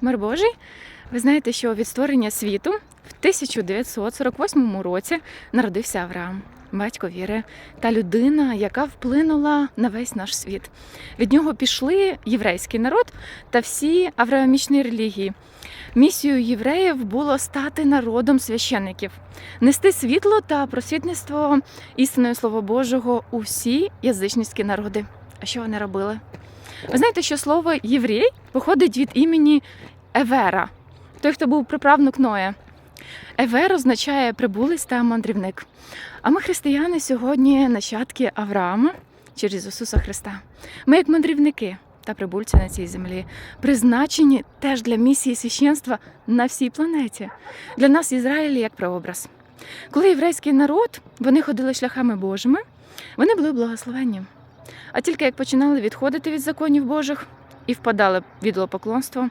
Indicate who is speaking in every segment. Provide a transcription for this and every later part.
Speaker 1: Мир Божий, ви знаєте, що від створення світу в 1948 році народився Авраам, батько віри та людина, яка вплинула на весь наш світ. Від нього пішли єврейський народ та всі авраамічні релігії. Місією євреїв було стати народом священників, нести світло та просвітництво істиною Слова Божого у всі язичницькі народи. А що вони робили? Ви знаєте, що слово єврей походить від імені Евера, той, хто був приправник Ноя. Евер означає прибулець та мандрівник. А ми, християни, сьогодні нащадки Авраама через Ісуса Христа. Ми, як мандрівники та прибульці на цій землі, призначені теж для місії священства на всій планеті. Для нас Ізраїль як прообраз. Коли єврейський народ вони ходили шляхами Божими, вони були благословенні. А тільки як починали відходити від законів Божих і впадали в ідолопоклонство,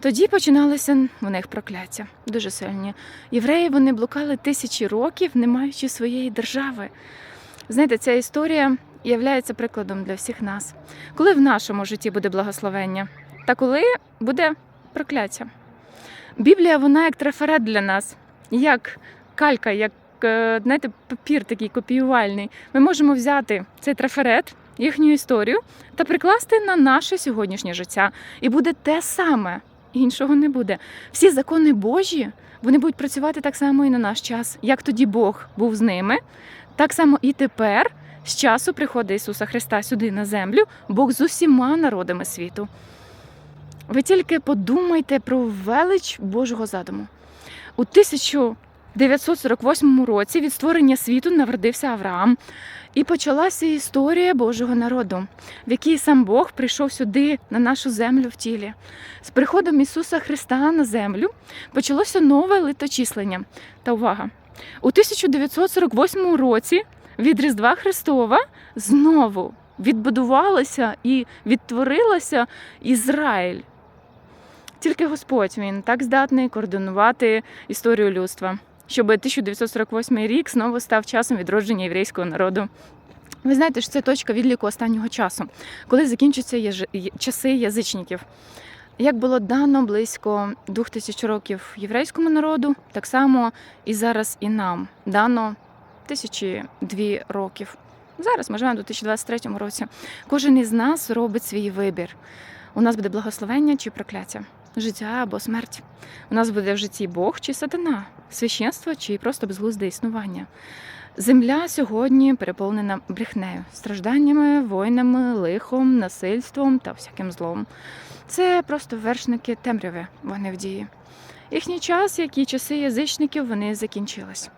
Speaker 1: тоді починалися у них прокляття дуже сильні. Євреї вони блукали тисячі років, не маючи своєї держави. Знаєте, ця історія є прикладом для всіх нас. Коли в нашому житті буде благословення, та коли буде прокляття. Біблія, вона як трафарет для нас, як калька, як е, знаєте, папір такий копіювальний. Ми можемо взяти цей трафарет, їхню історію та прикласти на наше сьогоднішнє життя. І буде те саме, іншого не буде. Всі закони Божі вони будуть працювати так само і на наш час. Як тоді Бог був з ними, так само і тепер, з часу приходу Ісуса Христа сюди на землю, Бог з усіма народами світу. Ви тільки подумайте про велич Божого задуму. У 1948 році від створення світу народився Авраам, і почалася історія Божого народу, в якій сам Бог прийшов сюди на нашу землю в тілі. З приходом Ісуса Христа на землю почалося нове литочислення. Та увага! У 1948 році від Різдва Христова знову відбудувалося і відтворилося Ізраїль. Тільки Господь він так здатний координувати історію людства, щоб 1948 рік знову став часом відродження єврейського народу. Ви знаєте, що це точка відліку останнього часу, коли закінчаться й- часи язичників. Як було дано близько двох тисяч років єврейському народу, так само і зараз і нам дано тисячі дві років. Зараз ми живемо у 2023 році. Кожен із нас робить свій вибір. У нас буде благословення чи прокляття, життя або смерть. У нас буде в житті Бог чи сатана, священство чи просто безглузде існування. Земля сьогодні переповнена брехнею, стражданнями, войнами, лихом, насильством та всяким злом. Це просто вершники темряви, вони в дії. Їхній час, як і часи язичників, вони закінчились.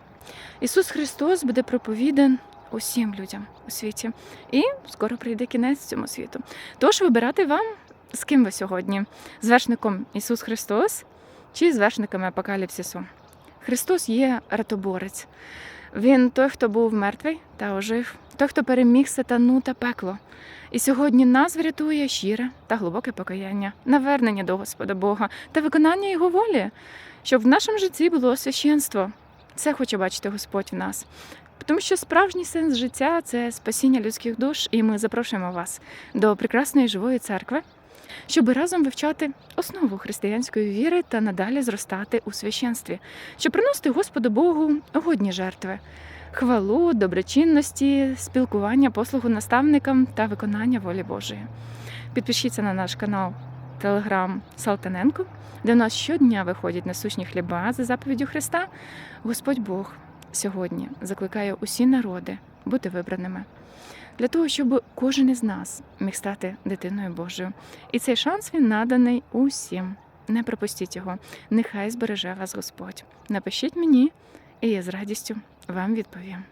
Speaker 1: Ісус Христос буде проповідан усім людям у світі, і скоро прийде кінець цьому світу. Тож вибирати вам, з ким ви сьогодні? З вершником Ісус Христос чи з вершниками апокаліпсису? Христос є ратоборець. Він той, хто був мертвий та ожив, той, хто переміг сатану та пекло. І сьогодні нас врятує щире та глибоке покаяння, навернення до Господа Бога та виконання Його волі, щоб в нашому житті було священство. Це хоче бачити Господь в нас. Тому що справжній сенс життя це спасіння людських душ, і ми запрошуємо вас до прекрасної живої церкви, щоб разом вивчати основу християнської віри та надалі зростати у священстві, щоб приносити Господу Богу годні жертви, хвалу, доброчинності, спілкування, послугу наставникам та виконання волі Божої. Підпишіться на наш канал Телеграм Салтаненко, де у нас щодня виходять насущні хліба за заповіддю Христа. Господь Бог сьогодні закликає усі народи бути вибраними для того, щоб кожен із нас міг стати дитиною Божою. І цей шанс він наданий усім. Не пропустіть його. Нехай збереже вас Господь. Напишіть мені, і я з радістю вам відповім.